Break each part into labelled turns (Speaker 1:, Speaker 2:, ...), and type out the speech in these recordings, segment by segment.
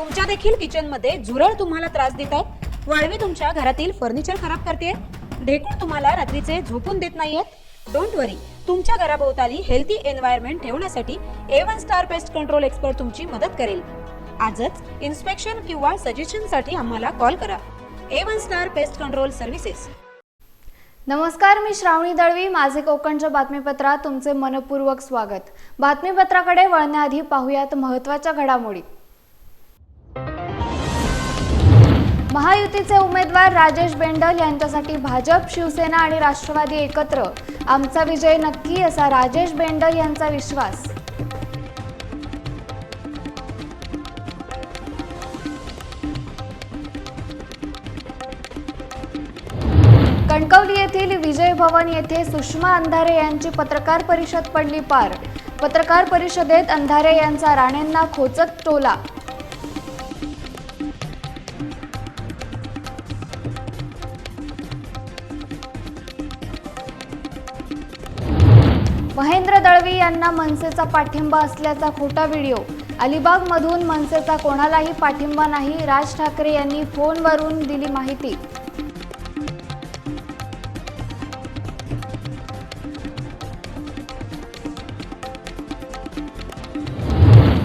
Speaker 1: तुमच्या देखील किचनमध्ये झुरळ तुम्हाला त्रास देत आहेत. वाळवी तुमच्या घरातील फर्निचर खराब करते ढेकूळ तुम्हाला रात्रीचे झोपून देत नाहीयेत. डोंट वरी तुमच्या घराभोवताली हेल्थी एन्व्हायरमेंट ठेवण्यासाठी A one star pest control expert तुमची मदत करेल. आजच इन्स्पेक्शन किंवा सजेशनसाठी आम्हाला कॉल करा. A one star pest control services
Speaker 2: नमस्कार मी श्रावणी दळवी. माझे कोकणच्या बातमीपत्रात तुमचे मनपूर्वक स्वागत. बातमीपत्राकडे वळण्याआधी पाहुयात महत्त्वाच्या घडामोडी. महायुतीचे उमेदवार राजेश बेंडल यांच्यासाठी भाजप शिवसेना आणि राष्ट्रवादी एकत्र. आमचा विजय नक्की असा राजेश बेंडल यांचा विश्वास. कणकवली येथील विजय भवन येथे सुषमा अंधारे यांची पत्रकार परिषद पडली पार. पत्रकार परिषदेत अंधारे यांचा राणेंना खोचत टोला. यांना मनसेचा पाठिंबा असल्याचा खोटा व्हिडिओ. अलिबागमधून मनसेचा कोणालाही पाठिंबा नाही राज ठाकरे यांनी फोनवरून दिली माहिती.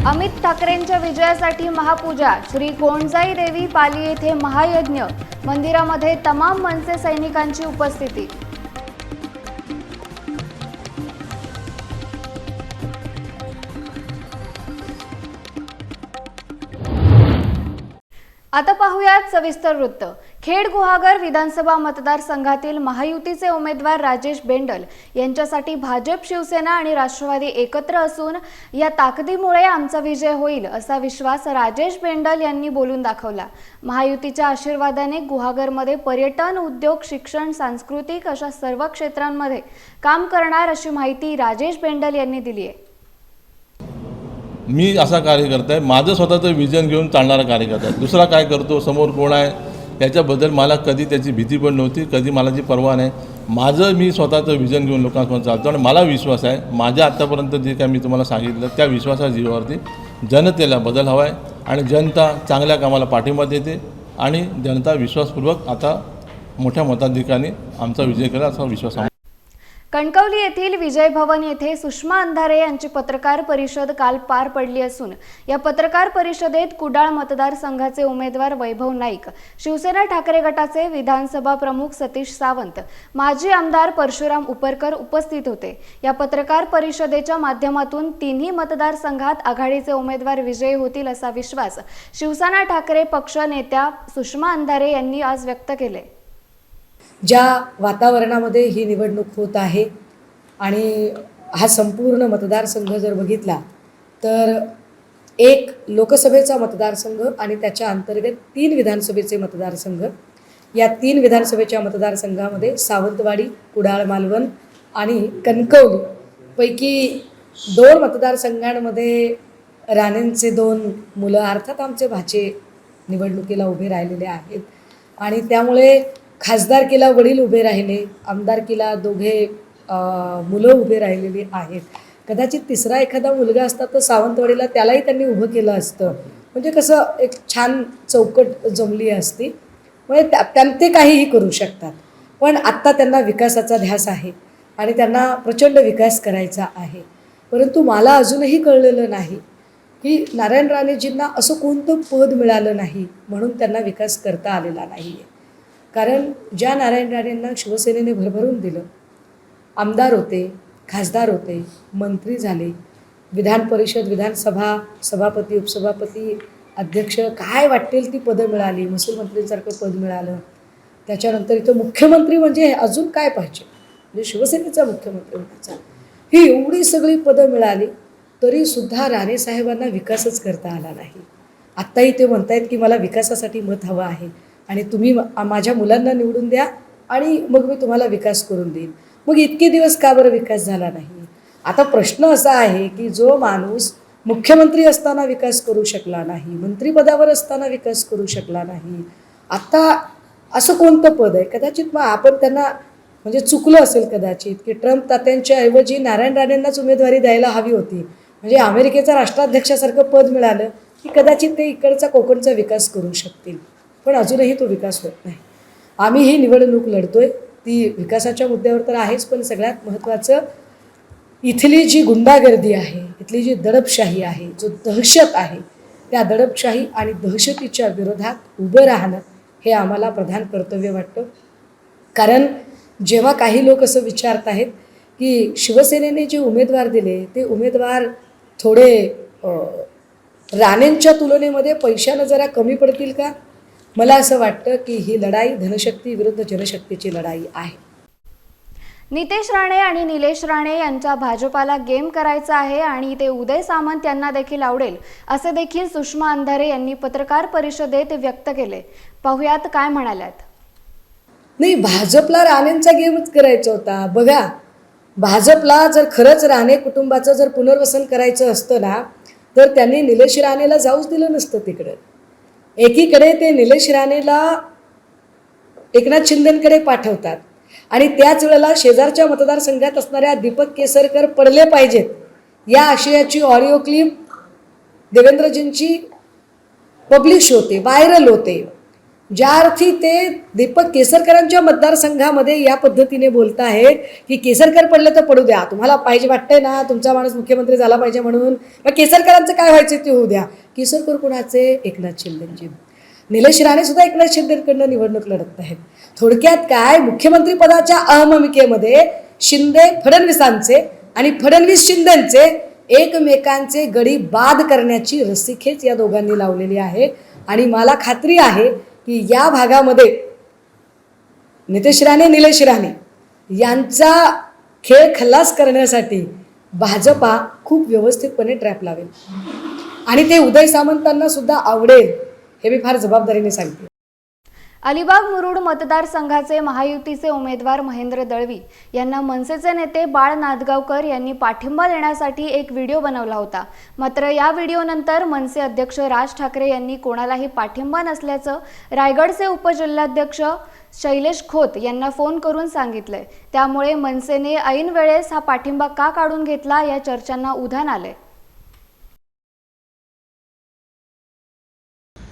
Speaker 2: अमित ठाकरेंच्या विजयासाठी महापूजा श्री कोणजाई देवी पाली येथे महायज्ञ मंदिरामध्ये तमाम मनसे सैनिकांची उपस्थिती. आता पाहूयात सविस्तर वृत्त. खेड गुहागर विधानसभा मतदारसंघातील महायुतीचे उमेदवार राजेश बेंडल यांच्यासाठी भाजप शिवसेना आणि राष्ट्रवादी एकत्र असून या ताकदीमुळे आमचा विजय होईल असा विश्वास राजेश बेंडल यांनी बोलून दाखवला. महायुतीच्या आशीर्वादाने गुहागरमध्ये पर्यटन उद्योग शिक्षण सांस्कृतिक अशा सर्व क्षेत्रांमध्ये काम करणार अशी माहिती राजेश बेंडल यांनी दिली आहे.
Speaker 3: मी असा कार्यकर्ता आहे माझं स्वतःचं विजन घेऊन चालणारा कार्यकर्ता आहे. दुसरा काय करतो समोर कोण आहे याच्याबद्दल मला कधी त्याची भीती पण नव्हती कधी मला जी पर्वा नाही. माझं मी स्वतःचं विजन घेऊन लोकांसमोर चालतो आणि मला विश्वास आहे माझ्या आत्तापर्यंत जे काय मी तुम्हाला सांगितलं त्या विश्वासा जीवावरती जनतेला बदल हवा आहे आणि जनता चांगल्या कामाला पाठिंबा देते आणि जनता विश्वासपूर्वक आता मोठ्या मताधिकाने आमचा विजय केला असा विश्वास आहे
Speaker 2: कणकवली येथील विजय भवन येथे सुषमा अंधारे यांची पत्रकार परिषद काल पार पडली असून या पत्रकार परिषदेत कुडाळ मतदारसंघाचे उमेदवार वैभव नाईक शिवसेना ठाकरे गटाचे विधानसभा प्रमुख सतीश सावंत माजी आमदार परशुराम उपरकर उपस्थित होते. या पत्रकार परिषदेच्या माध्यमातून तिन्ही मतदारसंघात आघाडीचे उमेदवार विजयी होतील असा विश्वास शिवसेना ठाकरे पक्ष नेत्या सुषमा अंधारे यांनी आज व्यक्त केले.
Speaker 4: ज्या वातावरणामध्ये ही निवडणूक होत आहे आणि हा संपूर्ण मतदारसंघ जर बघितला तर एक लोकसभेचा मतदारसंघ आणि त्याच्या अंतर्गत तीन विधानसभेचे मतदारसंघ. या तीन विधानसभेच्या मतदारसंघामध्ये सावंतवाडी कुडाळ मालवण आणि कणकवली पैकी दोन मतदारसंघांमध्ये राणेंचे दोन मुलं अर्थात आमचे भाचे निवडणुकीला उभे राहिलेले आहेत. आणि त्यामुळे खासदारकीला वडील उभे राहिले आमदारकीला दोघे मुलं उभे राहिलेली आहेत. कदाचित तिसरा एखादा मुलगा असता तर सावंतवाडीला त्यालाही त्यांनी उभं केलं असतं. म्हणजे कसं एक छान चौकट जमली असती. म्हणजे त्या त्यां ते काहीही करू शकतात. पण आत्ता त्यांना विकासाचा ध्यास आहे आणि त्यांना प्रचंड विकास करायचा आहे. परंतु मला अजूनही कळलेलं नाही की नारायण राणेजींना असं कोणतं पद मिळालं नाही म्हणून त्यांना विकास करता आलेला नाही आहे कारण ज्या नारायण राणेंना शिवसेनेने भरभरून दिलं आमदार होते खासदार होते मंत्री झाले विधान परिषद विधानसभा सभापती उपसभापती अध्यक्ष काय वाटेल ती पदं मिळाली महसूल मंत्रीसारखं पद मिळालं. त्याच्यानंतर इथं मुख्यमंत्री म्हणजे अजून काय पाहिजे? म्हणजे शिवसेनेचा मुख्यमंत्री होण्याचा. ही एवढी सगळी पदं मिळाली तरीसुद्धा राणेसाहेबांना विकासच करता आला नाही. आत्ताही ते म्हणतायत की मला विकासासाठी मत हवं आहे. आणि तुम्ही माझ्या मुलांना निवडून द्या आणि मग मी तुम्हाला विकास करून देईन. मग इतके दिवस का बरं विकास झाला नाही? आता प्रश्न असा आहे की जो माणूस मुख्यमंत्री असताना विकास करू शकला नाही मंत्रिपदावर असताना विकास करू शकला नाही आता असं कोणतं पद आहे? कदाचित मग आपण त्यांना म्हणजे चुकलं असेल कदाचित की ट्रम्प तात्यांच्या ऐवजी नारायण राणेंनाच उमेदवारी द्यायला हवी होती. म्हणजे अमेरिकेचा राष्ट्राध्यक्षासारखं पद मिळालं की कदाचित ते इकडचा कोकणचा विकास करू शकतील. पण अजूनही तो विकास होत नाही. आम्ही ही निवडणूक लढतोय. ती विकासाच्या मुद्द्यावर तर आहेच पण सगळ्यात महत्त्वाचं इथली जी गुंडागर्दी आहे इथली जी दडपशाही आहे जो दहशत आहे त्या दडपशाही आणि दहशतीच्या विरोधात उभं राहणं हे आम्हाला प्रधान कर्तव्य वाटतं. कारण जेव्हा काही लोक असं विचारत आहेत की शिवसेनेने जे उमेदवार दिले ते उमेदवार थोडे राणेंच्या तुलनेमध्ये पैशानं जरा कमी पडतील का? मला असं वाटतं की ही लढाई धनशक्ती विरुद्ध जनशक्तीची लढाई आहे.
Speaker 2: नितेश राणे आणि निलेश राणे यांचा भाजपाला गेम करायचा आहे आणि ते उदय सामंत यांना देखील आवडेल असे देखील सुषमा अंधारे यांनी पत्रकार परिषदेत व्यक्त केले. पाहुयात काय म्हणाल्यात.
Speaker 4: नाही भाजपला राणेंचा गेमच करायचा होता. बघा भाजपला जर खरंच राणे कुटुंबाचं जर पुनर्वसन करायचं असतं ना तर त्यांनी निलेश राणेला जाऊच दिलं नसतं तिकडं. एकीकडे ते निलेश राणेला एकनाथ शिंदेकडे पाठवतात. आणि त्याच वेळेला शेजारच्या मतदारसंघात असणाऱ्या दीपक केसरकर पडले पाहिजेत. या आशयाची ऑडिओ क्लिप देवेंद्रजींची पब्लिश होते व्हायरल होते. ज्या अर्थी ते दीपक केसरकरांच्या मतदारसंघामध्ये या पद्धतीने बोलत आहेत की केसरकर पडले तर पडू द्या. तुम्हाला पाहिजे वाटतंय ना तुमचा माणूस मुख्यमंत्री झाला पाहिजे म्हणून. मग केसरकरांचं काय व्हायचं ते होऊ द्या. केसरकर कुणाचे? एकनाथ शिंदेजी निलेश राणे सुद्धा एकनाथ शिंदेकडनं निवडणूक लढत आहेत. थोडक्यात काय? मुख्यमंत्रीपदाच्या अहममिकेमध्ये शिंदे फडणवीसांचे आणि फडणवीस शिंदेचे एकमेकांचे गडी बाद करण्याची रस्सीखेच या दोघांनी लावलेली आहे. आणि मला खात्री आहे की या भागामध्ये नितेश राणे निलेश राणे यांचा खेळ खल्लास करण्यासाठी भाजपा खूप व्यवस्थितपणे ट्रॅप लावेल. आणि ते उदय सामंतांना सुद्धा आवडेल हे मी फार जबाबदारीने सांगते.
Speaker 2: अलिबाग मुरुड मतदारसंघाचे महायुतीचे उमेदवार महेंद्र दळवी यांना मनसेचे नेते बाळ नादगावकर यांनी पाठिंबा देण्यासाठी एक व्हिडिओ बनवला होता. मात्र या व्हिडिओनंतर मनसे अध्यक्ष राज ठाकरे यांनी कोणालाही पाठिंबा नसल्याचं रायगडचे उपजिल्हाध्यक्ष शैलेश खोत यांना फोन करून सांगितलंय. त्यामुळे मनसेने ऐन वेळेस हा पाठिंबा का काढून घेतला या चर्चांना उधाण आलंय.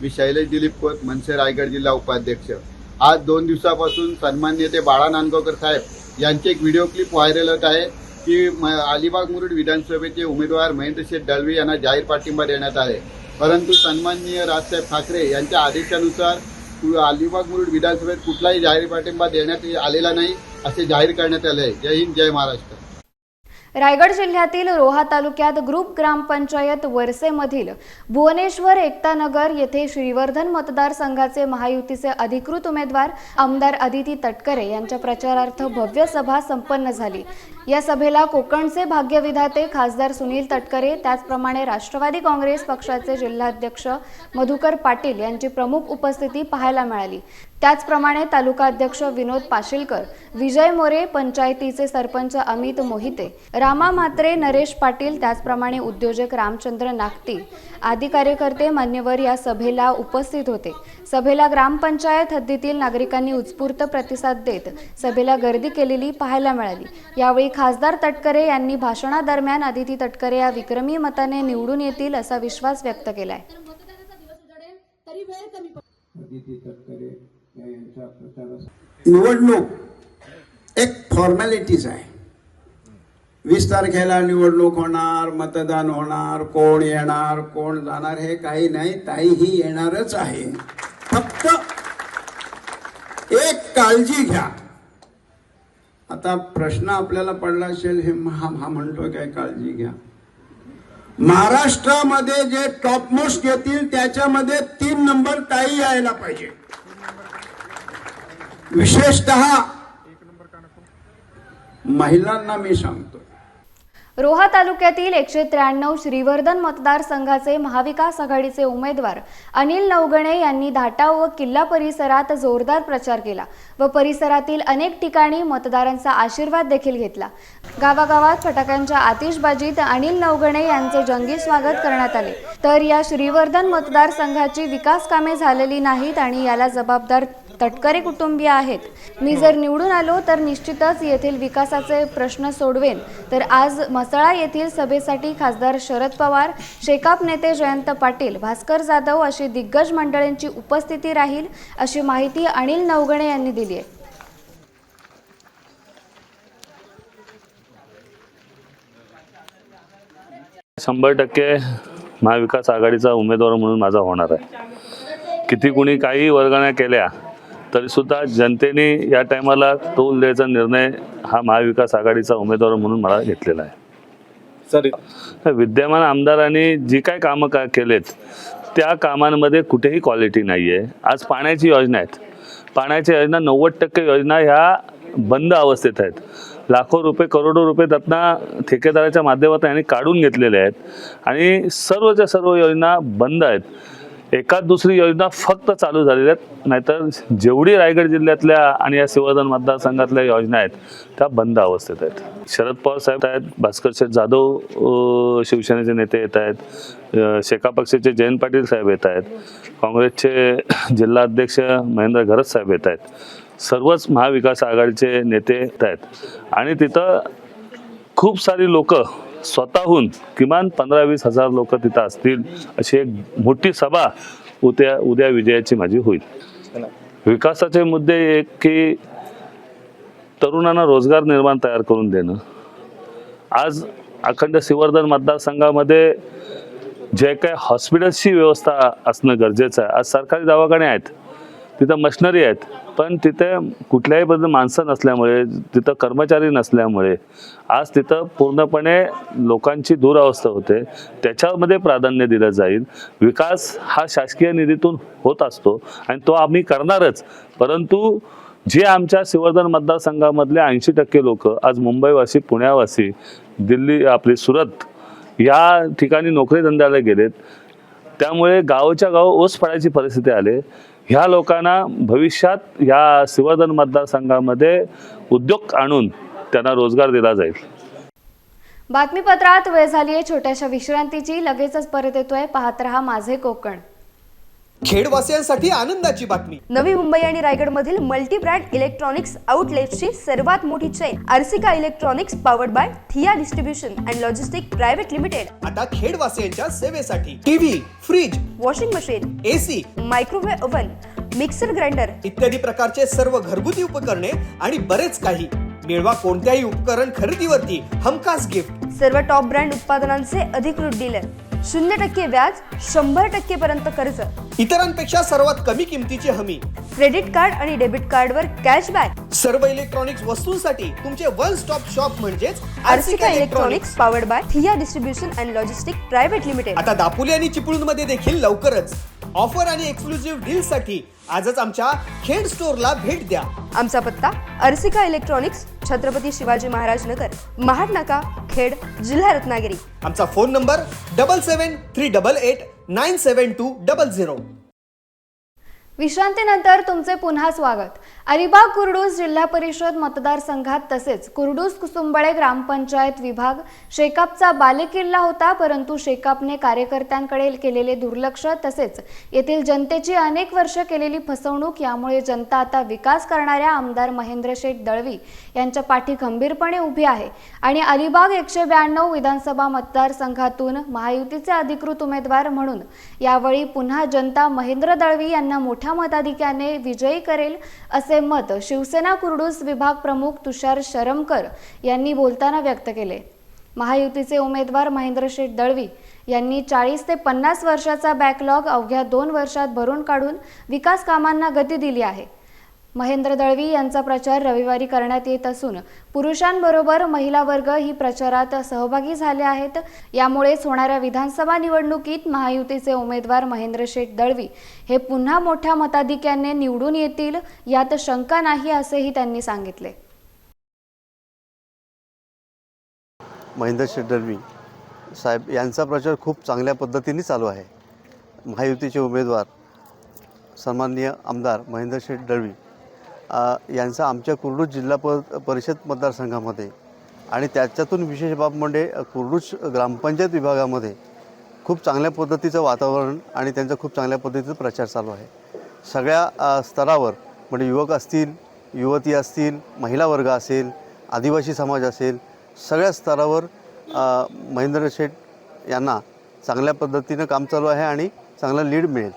Speaker 5: मी शैलेश दिलीप खोत मनसे रायगड जिल्हा उपाध्यक्ष. आज दोन दिवसापासून सन्मान्य ते बाळा नांदगावकर साहेब यांचे एक व्हिडिओ क्लिप व्हायरल होत आहे की म- अलिबाग मुरुड विधानसभेचे उमेदवार महेंद्र शेठ दळवी यांना जाहीर पाठिंबा देण्यात आले परंतु सन्माननीय राजसाहेब ठाकरे यांच्या आदेशानुसार अलिबाग मुरुड विधानसभेत कुठलाही जाहीर पाठिंबा देण्यात आलेला नाही असे जाहीर करण्यात आले आहे. जय हिंद जय महाराष्ट्र.
Speaker 2: रायगड जिल्ह्यातील रोहा तालुक्यात ग्रुप ग्रामपंचायत वरसेमधील भुवनेश्वर एकतानगर येथे श्रीवर्धन मतदारसंघाचे महायुतीचे अधिकृत उमेदवार आमदार अदिती तटकरे यांच्या प्रचारार्थ भव्य सभा संपन्न झाली. या सभेला कोकणचे भाग्यविधाते खासदार सुनील तटकरे त्याचप्रमाणे राष्ट्रवादी काँग्रेस पक्षाचे जिल्हाध्यक्ष मधुकर पाटील यांची प्रमुख उपस्थिती पाहायला मिळाली. त्याचप्रमाणे तालुका अध्यक्ष विनोद पाशीलकर विजय मोरे पंचायतीचे सरपंच अमित मोहिते रामा म्हात्रे नरेश पाटील त्याचप्रमाणे उद्योजक रामचंद्र नागती आदी कार्यकर्ते मान्यवर या सभेला उपस्थित होते. सभेला ग्रामपंचायत हद्दीतील नागरिकांनी उत्स्फूर्त प्रतिसाद देत सभेला गर्दी केलेली पाहायला मिळाली. यावेळी खासदार तटकरे यांनी भाषणादरम्यान अदिती तटकरे या विक्रमी मताने निवडून येतील असा विश्वास व्यक्त केलाय.
Speaker 6: निवडणूक एक फॉर्मॅलिटीज आहे. वीस तारखेला निवडणूक होणार मतदान होणार कोण येणार कोण जाणार हे काही नाही ताई ही येणारच आहे. फक्त एक काळजी घ्या. आता प्रश्न आपल्याला पडला असेल हे हा हा म्हणतो काय काळजी घ्या. महाराष्ट्रामध्ये जे टॉपमोस्ट येतील त्याच्यामध्ये तीन नंबर ताई यायला पाहिजे. विशेषत महिलांना मी सांगतो.
Speaker 2: रोहा तालुक्यातील एकशे त्र्याण्णव श्रीवर्धन मतदारसंघाचे महाविकास आघाडीचे उमेदवार अनिल नवगणे यांनी धाटाव व किल्ला परिसरात जोरदार प्रचार केला व परिसरातील अनेक ठिकाणी मतदारांचा आशीर्वाद देखील घेतला. गावागावात फटाक्यांच्या आतिषबाजीत अनिल नवगणे यांचे जंगी स्वागत करण्यात आले. तर या श्रीवर्धन मतदारसंघाची विकास कामे झालेली नाहीत आणि याला जबाबदार तटकरे कुटुंबीय आहेत. मी जर निवडून आलो तर निश्चितच येथील विकासाचे प्रश्न सोडवेन. तर आज मसळा येथील सभेसाठी खासदार शरद पवार शेकाप नेते जयंत पाटील भास्कर जाधव अशी दिग्गज मंडळींची उपस्थिती राहील अशी माहिती अनिल नवगणे यांनी दिली आहे.
Speaker 7: शंभर टक्के महाविकास आघाडीचा उमेदवार म्हणून माझा होणार आहे. किती कुणी काही वर्गण्या केल्या तरीसुद्धा जनतेने या टायमाला तोल द्यायचा निर्णय हा महाविकास आघाडीचा उमेदवार म्हणून मला घेतलेला आहे.
Speaker 8: सर
Speaker 7: विद्यमान आमदारांनी जी काय कामं का केलेत त्या कामांमध्ये कुठेही क्वालिटी नाही आहे आज पाण्याची योजना आहेत. पाण्याच्या योजना नव्वद टक्के योजना ह्या बंद अवस्थेत आहेत. लाखो रुपये करोडो रुपये त्यातनं ठेकेदाराच्या माध्यमातून यांनी काढून घेतलेले आहेत. आणि सर्वच्या सर्व योजना बंद आहेत. एकाच दुसरी योजना फक्त चालू झालेल्या आहेत. नाहीतर जेवढी रायगड जिल्ह्यातल्या आणि या शिवधन मतदारसंघातल्या योजना आहेत त्या बंद अवस्थेत आहेत. शरद पवार साहेब आहेत भास्कर शेठ जाधव शिवसेनेचे नेते येत आहेत शेका पक्षाचे जयंत पाटील साहेब येत आहेत काँग्रेसचे जिल्हा अध्यक्ष महेंद्र घरत साहेब येत आहेत. सर्वच महाविकास आघाडीचे नेते येत आहेत. आणि तिथं खूप सारी लोक स्वतःहून किमान पंधरा वीस हजार लोक तिथं असतील अशी एक मोठी सभा उद्या उद्या विजयाची माझी होईल. विकासाचे मुद्दे एक की तरुणांना रोजगार निर्माण तयार करून देणं. आज अखंड सिवर्धन मतदारसंघामध्ये जे काही हॉस्पिटल्सची व्यवस्था असणं गरजेचं आहे. आज सरकारी दवाखाने आहेत तिथं मशनरी आहेत पण तिथे कुठल्याही पद्धतीने माणसं नसल्यामुळे तिथं कर्मचारी नसल्यामुळे आज तिथं पूर्णपणे लोकांची दुरावस्था होते. त्याच्यामध्ये प्राधान्य दिलं जाईल. विकास हा शासकीय निधीतून होत असतो आणि तो आम्ही करणारच. परंतु जे आमच्या सिवर्धन मतदारसंघामधले ऐंशी टक्के लोक आज मुंबईवासी पुण्यावासी दिल्ली आपली सुरत या ठिकाणी नोकरी धंद्याला गेलेत. त्यामुळे गावच्या गाव ओस पडायची परिस्थिती आली. ह्या लोकांना भविष्यात ह्या सिवर्धन मतदारसंघामध्ये उद्योग आणून त्यांना रोजगार दिला जाईल.
Speaker 2: बातमीपत्रात वेळ झाली आहे छोट्याशा विश्रांतीची. लगेचच परत येतोय. पाहत रहा माझे कोकण.
Speaker 9: खेडवासियांसाठी आनंदाची बातमी.
Speaker 10: नवी मुंबई आणि रायगडमधील मल्टी ब्रँड इलेक्ट्रॉनिक्स आउटलेट्सची सर्वात मोठी chain Arsika electronics powered by Thia distribution and logistic private limited.
Speaker 9: आता खेडवासियांच्या सेवेसाठी TV fridge
Speaker 10: washing machine
Speaker 9: AC
Speaker 10: microwave oven mixer grinder
Speaker 9: इत्यादी प्रकारचे सर्व घरगुती उपकरणे आणि बरेच काही. मिळवा कोणत्याही उपकरण खरेदीवरती हमखास गिफ्ट
Speaker 10: सर्व टॉप ब्रँड उत्पादनांचे अधिकृत डीलर शून्य टक्के व्याज शंभर टक्के पर्यंत कर्ज.
Speaker 9: इतरांपेक्षा सर्वात कमी किमतीची हमी.
Speaker 10: क्रेडिट कार्ड आणि डेबिट कार्डवर कॅशबॅक.
Speaker 9: सर्व इलेक्ट्रॉनिक्स वस्तूंसाठी तुमचे वन स्टॉप शॉप म्हणजेच
Speaker 10: Arsika electronics powered by Thia distribution and logistic private limited.
Speaker 9: आता दापोली आणि चिपळूणमध्ये देखील लवकरच. ऑफर आणि एक्सक्लुझिव्ह डील साठी आजच आमच्या खेड स्टोअरला भेट द्या.
Speaker 10: आमचा पत्ता अर्सिका इलेक्ट्रॉनिक्स छत्रपती शिवाजी महाराज नगर महाड नाका खेड जिल्हा रत्नागिरी.
Speaker 9: आमचा phone number double seven three double eight nine seven two double zero.
Speaker 2: विश्रांतीनंतर तुमचे पुन्हा स्वागत. अलिबाग कुर्डूस जिल्हा परिषद मतदारसंघात तसेच कुर्डूस कुसुंबळे ग्रामपंचायत विभाग शेकापचा बालेकिल्ला होता परंतु शेकापने कार्यकर्त्यांकडे केलेले दुर्लक्ष तसेच येथील जनतेची अनेक वर्ष केलेली फसवणूक यामुळे जनता आता विकास करणाऱ्या आमदार महेंद्र शेठ दळवी यांच्या पाठी खंबीरपणे उभी आहे. आणि अलिबाग एकशे ब्याण्णव विधानसभा मतदारसंघातून महायुतीचे अधिकृत उमेदवार म्हणून यावेळी पुन्हा जनता महेंद्र दळवी यांना मोठ्या मताधिक्याने विजयी करेल असे मत शिवसेना कुर्डूस विभाग प्रमुख तुषार शरमकर यांनी बोलताना व्यक्त केले. महायुतीचे उमेदवार महेंद्र शेठ दळवी यांनी चाळीस ते पन्नास वर्षाचा बॅकलॉग अवघ्या दोन वर्षात भरून काढून विकास कामांना गती दिली आहे. महेंद्र दळवी यांचा प्रचार रविवारी करण्यात येत असून पुरुषांबरोबर महिला वर्ग ही प्रचारात सहभागी झाले आहेत. यामुळेच होणाऱ्या विधानसभा निवडणुकीत महायुतीचे उमेदवार महेंद्र शेठ दळवी हे पुन्हा मोठ्या मताधिक्याने निवडून येतील यात शंका नाही असेही त्यांनी सांगितले.
Speaker 11: महेंद्र शेठ दळवी साहेब यांचा प्रचार खूप चांगल्या पद्धतीने चालू आहे. महायुतीचे उमेदवार सन्माननीय आमदार महेंद्र शेठ दळवी यांचा आमच्या कुर्डूज जिल्हा प परिषद मतदारसंघामध्ये आणि त्याच्यातून विशेष बाब म्हणजे अ, कुर्डूज ग्रामपंचायत विभागामध्ये खूप चांगल्या पद्धतीचं वातावरण आणि त्यांचा खूप चांगल्या पद्धतीचा प्रचार चालू आहे. सगळ्या स्तरावर म्हणजे युवक असतील युवती असतील महिला वर्ग असेल आदिवासी समाज असेल सगळ्या स्तरावर महेंद्र शेठ यांना चांगल्या पद्धतीनं काम चालू आहे आणि चांगला लीड मिळेल.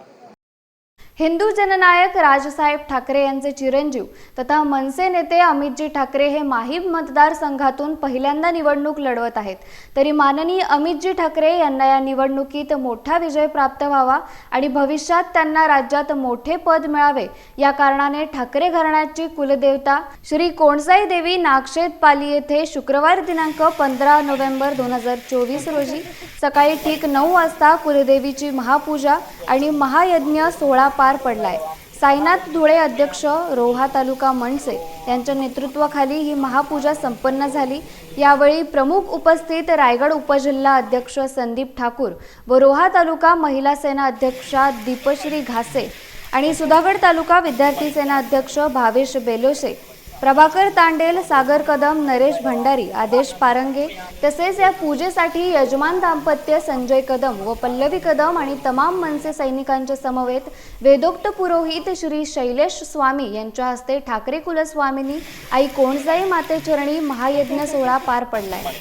Speaker 2: हिंदू जननायक राजसाहेब ठाकरे यांचे चिरंजीव तथा मनसे नेते अमितजी ठाकरे हे माहीम मतदारसंघातून पहिल्यांदा निवडणूक लढवत आहेत. तरी माननीय अमितजी ठाकरे यांना या निवडणुकीत मोठा विजय प्राप्त व्हावा आणि भविष्यात त्यांना राज्यात मोठे पद मिळावे या कारणाने ठाकरे घराण्याची कुलदेवता श्री कोणसाई देवी नागशेत पाली येथे शुक्रवार दिनांक पंधरा नोव्हेंबर दोन हजार चोवीस रोजी सकाळी ठीक नऊ वाजता कुलदेवीची महापूजा आणि महायज्ञ सोहळा पार पडलाय. साईनाथ धुळे अध्यक्ष रोहा तालुका मनसे यांच्या नेतृत्वाखाली ही महापूजा संपन्न झाली. यावेळी प्रमुख उपस्थित रायगड उपजिल्हा अध्यक्ष संदीप ठाकूर व रोहा तालुका महिला सेना अध्यक्षा दीपश्री घासे आणि सुधागड तालुका विद्यार्थी सेना अध्यक्ष भावेश बेलोसे प्रभाकर तांडेल सागर कदम नरेश भंडारी आदेश पारंगे तसेच या पूजेसाठी यजमान दाम्पत्य संजय कदम व पल्लवी कदम आणि तमाम मनसे सैनिकांच्या समवेत वेदोक्त पुरोहित श्री शैलेश स्वामी यांच्या हस्ते ठाकरे कुलस्वामिनी आई कोणजाई मातेचरणी महायज्ञ सोहळा पार पडलाय.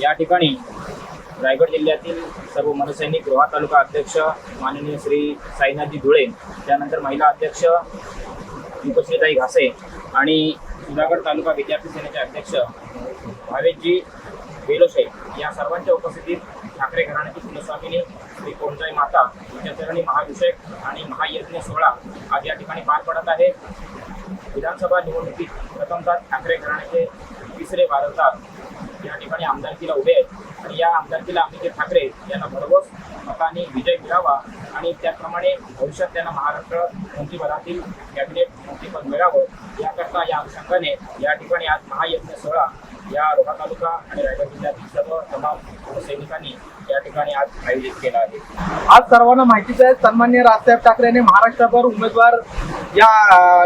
Speaker 12: या ठिकाणी रायगड जिल्ह्यातील सर्व मनसैनिक रोहा तालुका अध्यक्ष माननीय श्री साईनाथजी धुळे त्यानंतर महिला अध्यक्ष दीपश्रीताई घासे आणि सुधागड तालुका विद्यार्थी सेनेचे अध्यक्ष भावेशजी बेलोशे या सर्वांच्या उपस्थितीत ठाकरे घराण्याची कुलस्वामिनी श्री कोणजाई माता यांच्या महाभिषेक आणि महायज्ञ सोहळा आज या ठिकाणी पार पडत आहे. विधानसभा निवडणुकीत प्रथमतः ठाकरे घराण्याचे तिसरे वारसदार या ठिकाणी आमदारकीला उभे आहेत. आणि या आमदारकीला अमित ठाकरे यांना भरघोस मतांनी विजय मिळावा आणि त्याचप्रमाणे भविष्यात त्यांना महाराष्ट्र मंत्रिपदातील कॅबिनेट मंत्रिपद मिळावं याकरता या अनुषंगाने या ठिकाणी आज महायज्ञ सोहळा या रोहा तालुका आणि रायगड जिल्ह्यातील सर्व तमाम सैनिकांनी या ठिकाणी आज आयोजित केला आहे.
Speaker 8: आज सर्वांना माहितीच आहे सन्मान्य राजसाहेब ठाकरे यांनी महाराष्ट्रभर उमेदवार या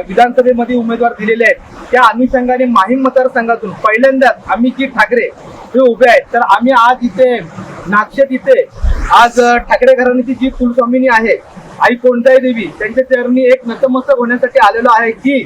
Speaker 8: विधानसभेमध्ये उमेदवार दिलेले आहेत. त्या अनुषंगाने माहीम मतदारसंघातून पहिल्यांदाच अमितजी ठाकरे हे उभे आहेत. तर आम्ही आज इथे नागशेत इथे आज ठाकरे घराण्याची जी कुलस्वामिनी आहे आई कोणताई देवी त्यांच्या चरणी एक नतमस्तक होण्यासाठी आलेलो आहे की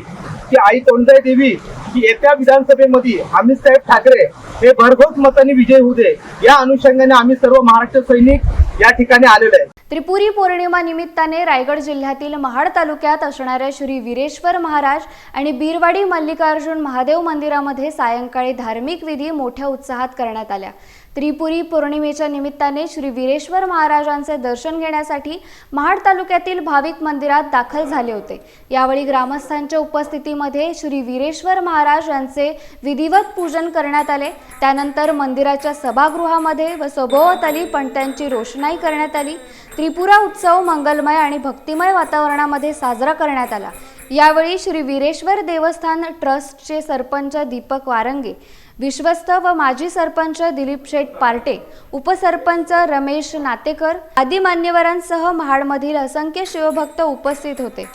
Speaker 8: की आई कोणताई देवी की येत्या विधानसभेमध्ये अमित साहेब ठाकरे हे भरघोस मतांनी विजय होऊ दे. या अनुषंगाने आम्ही सर्व महाराष्ट्र सैनिक या ठिकाणी आलेलो आहे.
Speaker 2: त्रिपुरी पौर्णिमा निमित्ताने रायगड जिल्ह्यातील महाड तालुक्यात असणाऱ्या श्री वीरेश्वर महाराज आणि बीरवाडी मल्लिकार्जुन महादेव मंदिरामध्ये सायंकाळी धार्मिक विधी मोठ्या उत्साहात करण्यात आल्या. त्रिपुरी पौर्णिमेच्या निमित्ताने श्री वीरेश्वर महाराजांचे दर्शन घेण्यासाठी महाड तालुक्यातील भाविक मंदिरात दाखल झाले होते. यावेळी ग्रामस्थांच्या उपस्थितीमध्ये श्री वीरेश्वर महाराज यांचे विधिवत पूजन करण्यात आले. त्यानंतर मंदिराच्या सभागृहामध्ये व सभोवताली पणत्यांची रोषणाई करण्यात आली. त्रिपुरा उत्सव मंगलमय आणि भक्तिमय वातावरणामध्ये साजरा करण्यात आला. यावेळी श्री वीरेश्वर देवस्थान ट्रस्टचे सरपंच दीपक वारंगे विश्वस्त व माजी सरपंच दिलीप शेठ पार्टे उपसरपंच रमेश नातेकर आदी मान्यवरांसह महाडमधील असंख्य शिवभक्त उपस्थित होते.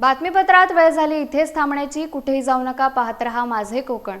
Speaker 2: बातमीपत्रात वेळ झाली इथेच थांबण्याची कुठेही जाऊ नका पाहत रहा माझे कोकण.